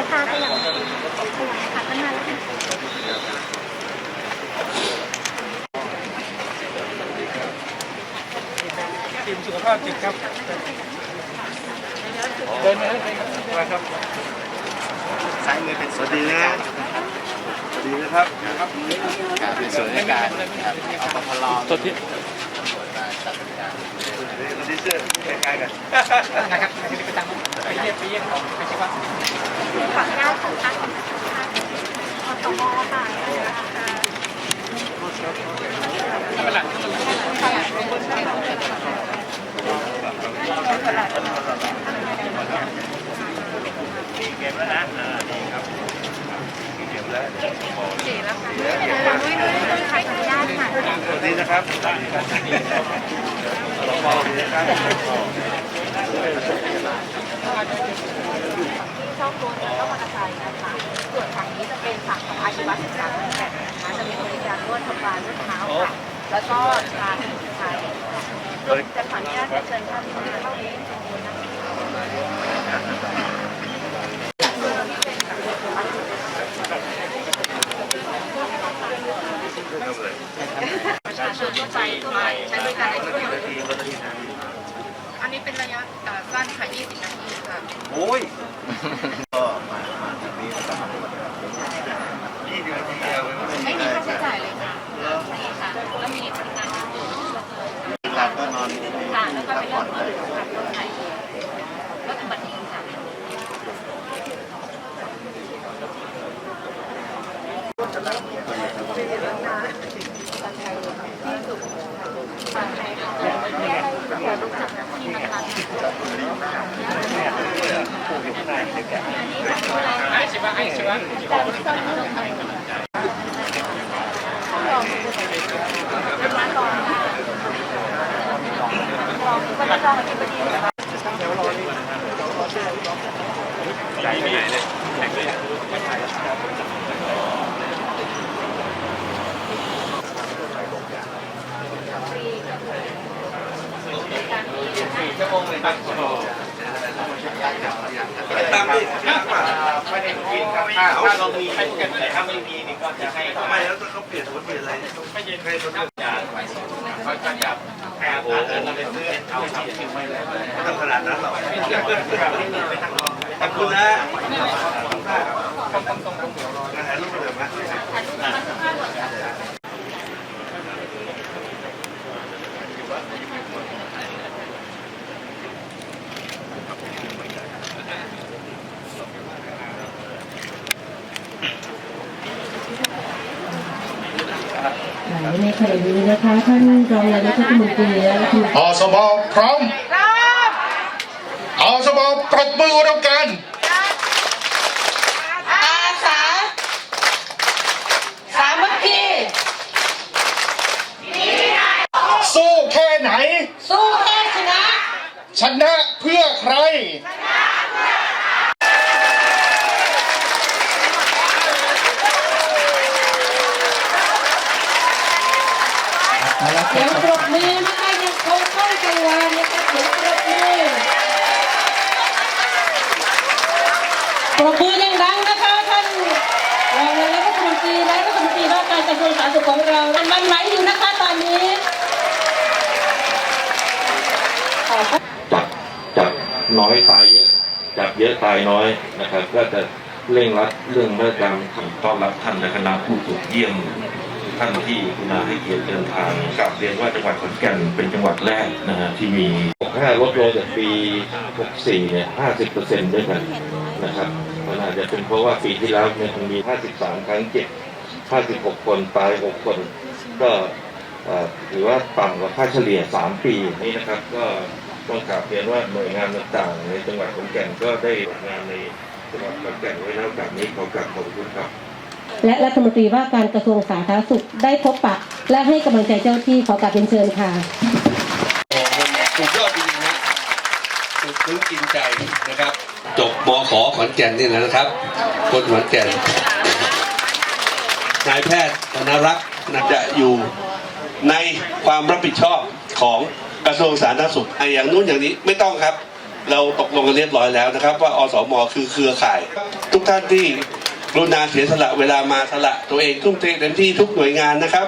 ขยับเลยค่ะขยับเลยค่ะขยับขยับค่ะข้าน้าแล้วค่ะทีมสุขภาพจิตครับ เดินมาได้เลยครับมาครับซ้ายมือเป็นสวัสดีนะสวัสดีนะครับครับเป็นส่วนราชการครับเอาปพลตัวที่าจัดการ สวัสดี เสื้อใกล้ๆกันนะครับไปตั้งไปเยี่ยมไปเยี่ยมของไปชิวะขออนุญาตค่ะค่ะอสมค่ะข้างหลังข้างหลังเก็บแล้วนะอ่าดีครับเก็บแล้วขออนุญาตค่ะสวัสดีนะครับสวัสดีครับสวัสดีครับสวัสดีครับ ช่อบรถแล้ก็มอเตอร์ไซค์นะคะส่วนฝั่งนี้จะเป็นฝั่งของอาชีวศึกษาขอนแก่นนะคะจะมีบริการนวดทำร้านนวดเท้าค่ะแล้วก็ทานไทยค่ะรจะขออนุญาตเชิญท่านเข้าเลี้ยงชมนะคะ ประชาชนทั่วไปมาใช้บริการได้ทุกคนนาทีคนนาทีนะอันนี้เป็นระยะสั้นค่ะ 20 นาทีค่ะ โอ้ยก็มามาทางนี้นะครับยี่สิบนาทีเดียวไม่ ไม่ มี มี อะไร ค่าใช้จ่ายเลยค่ะ แล้ว ค่ะ แล้วมีบริการ หลับก็นอน ค่ะแล้วก็เป็นเรื่องของขับรถไถรถอุบัติเหตุค่ะ ไอชิวะไอชิวะตามดิ ตามมาไม่ได้กินครับถ้าถ้าเรามีแต่ถ้าไม่มีนี่ก็จะให้ทำไมแล้วเขาเปลี่ยนสมมติเปลี่ยนอะไรไม่เย็นใครสนใจยาเขาจะอยากแค่โอ้โหเราไปซื้อเอาทำทิ้งไว้เลยไม่ต้องขนาดนั้นหรอกไปทางรองขอบคุณนะขอบคุณมากครับงานถ่ายรูปกันเถอะมา ในขณะนี้นะคะท่านรองนายกรัฐมนตรีและรัฐมนตรีอสมพร้อมอสมปรบมืออุดมการณ์อาสาสามัคคีสู้แค่ไหน สู้แค่ชนะชนะเพื่อใคร เสียงปรบมือนะคะยังคงเข้าจังหวะนะคะเสียงปรบมือปรบมือยังดังนะคะท่านรองนายกรัฐมนตรีและรัฐมนตรีว่า การกระทรวงสาธารณสุขของเรามันมันไหลอยู่นะคะตอนนี้จับจับน้อยตายเยอะจับเยอะตายน้อยนะครับ ก็จะเร่งรัดเรื่องมาตรการต้อนรับท่านและคณะผู้ตรวจเยี่ยมท่านที่คุณาให้เกียรติเดินทางกลับเรียนว่าจังหวัดขอนแก่นเป็นจังหวัดแรกนะฮะที่มี65ลดลงจากปี 64 เนี่ย 50เปอร์เซ็นต์ด้วยกันนะครับมันอาจจะเป็นเพราะว่าปีที่แล้วเนี่ยมี 53 ครั้ง เจ็บ56คนตาย6คน ก็เอ่อถือว่าต่ำกว่าค่าเฉลี่ย3ปีนี้นะครับ ก็ต้องกราบเรียนว่าหน่วยงานต่างๆ ในจังหวัดขอนแก่นก็ได้ทำงานในจังหวัดขอนแก่นไว้แล้วแบบนี้ขอกราบขอบคุณครับ และรัฐมนตรีว่าการกระทรวงสาธารณสุขได้พบปะ และให้กำลังใจเจ้าหน้าที่ขอกราบเป็นเชิญค่ะสุดยอดจริงๆนะสุดซึ้งกินใจนะครับ จบมขอขอนแก่นนี่แหละนะครับ คนขอนแก่น นายแพทย์ธนรักษ์นะจะอยู่ในความรับผิดชอบของกระทรวงสาธารณสุขไอ้อย่างนู้นอย่างนี้ไม่ต้องครับ เราตกลงกันเรียบร้อยแล้วนะครับ ว่าอสมคือเครือข่าย ทุกท่านที่รุณาเสียสละเวลามาสละตัวเองทุ่มเทเต็มที่ทุกหน่วยงานนะครับ